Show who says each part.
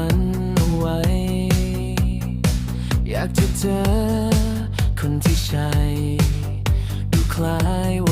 Speaker 1: ันอไว้ อยากจะเจอคนที่ใช่ดูคล้ายว่า